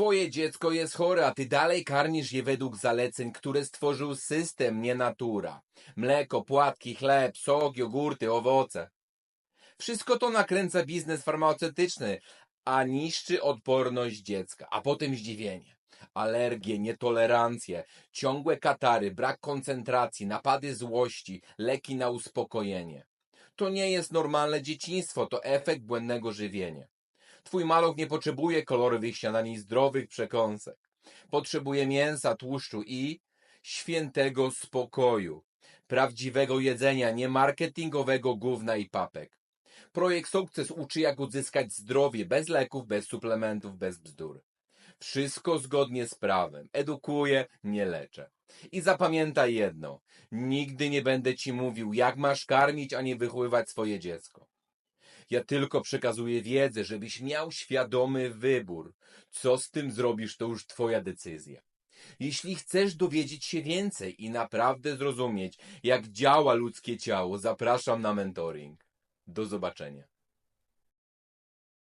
Twoje dziecko jest chore, a ty dalej karmisz je według zaleceń, które stworzył system, nie natura. Mleko, płatki, chleb, sok, jogurty, owoce. Wszystko to nakręca biznes farmaceutyczny, a niszczy odporność dziecka, a potem zdziwienie. Alergie, nietolerancje, ciągłe katary, brak koncentracji, napady złości, leki na uspokojenie. To nie jest normalne dzieciństwo, to efekt błędnego żywienia. Twój maluch nie potrzebuje kolorowych śniadań i zdrowych przekąsek. Potrzebuje mięsa, tłuszczu i świętego spokoju. Prawdziwego jedzenia, nie marketingowego gówna i papek. Projekt Sukces uczy jak uzyskać zdrowie bez leków, bez suplementów, bez bzdur. Wszystko zgodnie z prawem. Edukuję, nie leczę. I zapamiętaj jedno. Nigdy nie będę ci mówił, jak masz karmić, a nie wychowywać swoje dziecko. Ja tylko przekazuję wiedzę, żebyś miał świadomy wybór. Co z tym zrobisz, to już twoja decyzja. Jeśli chcesz dowiedzieć się więcej i naprawdę zrozumieć, jak działa ludzkie ciało, zapraszam na mentoring. Do zobaczenia.